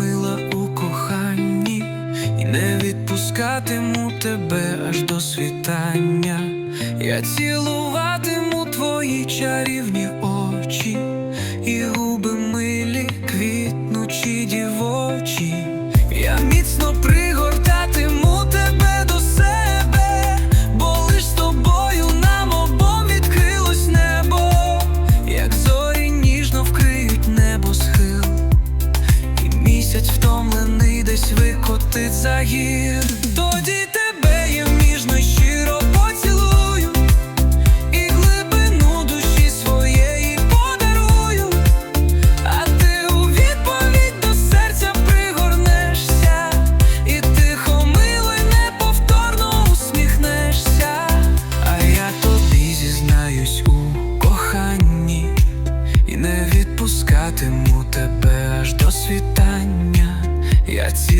мила у коханні, і не відпускатиму тебе аж до світання, я цілуватиму твої чарівні очі. you.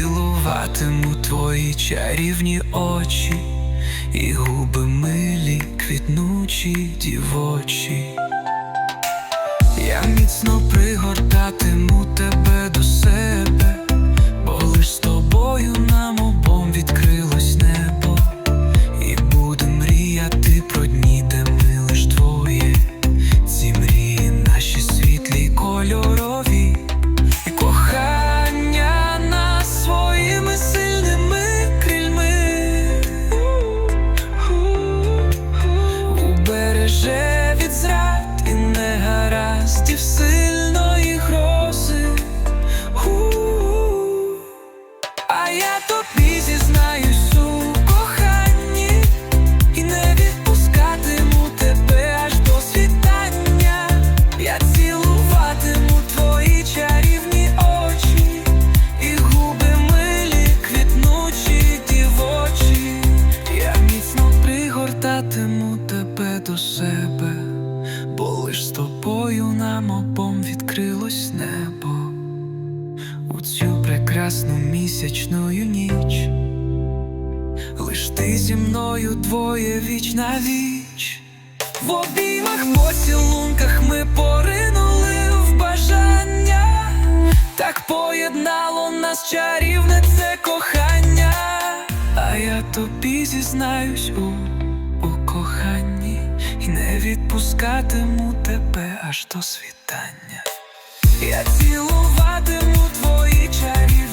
Цілуватиму твої чарівні очі, і губи милі, квітнучі, дівочі. Я міцно пригортатиму до себе, бо лиш з тобою нам обом відкрилось небо у цю прекрасну місячну ніч. Лиш ти зі мною двоє віч на віч. В обіймах, поцілунках ми поринули в бажання, так поєднало нас чарівне це кохання, а я тобі зізнаюсь у, і не відпускатиму тебе аж до світання. Я цілуватиму твої чарівні